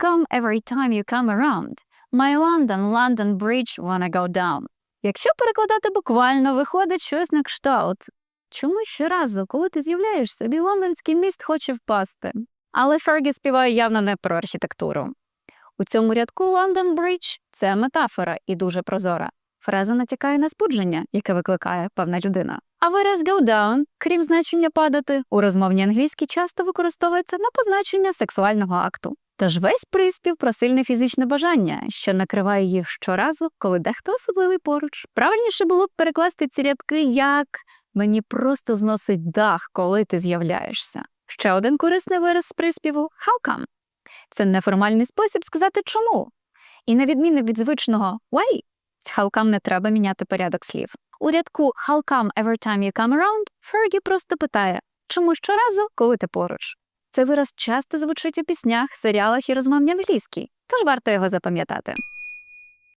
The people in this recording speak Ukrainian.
come every time you come around. My London, London Bridge wanna go down. Якщо перекладати буквально, виходить щось на кшталт. Чому щоразу, коли ти з'являєшся, мій лондонський міст хоче впасти? Але Фергі співає явно не про архітектуру. У цьому рядку London Bridge – це метафора і дуже прозора. Фраза натякає на спудження, яке викликає певна людина. А вираз go down, крім значення падати, у розмовній англійській часто використовується на позначення сексуального акту. Тож весь приспів про сильне фізичне бажання, що накриває їх щоразу, коли дехто особливий поруч. Правильніше було б перекласти ці рядки як мені просто зносить дах, коли ти з'являєшся. Ще один корисний вираз з приспіву how come. Це неформальний спосіб сказати чому. І на відміну від звичного why, how come не треба міняти порядок слів. У рядку how come every time you come around Фергі просто питає, чому щоразу, коли ти поруч. Цей вираз часто звучить у піснях, серіалах і розмовній англійській, тож варто його запам'ятати.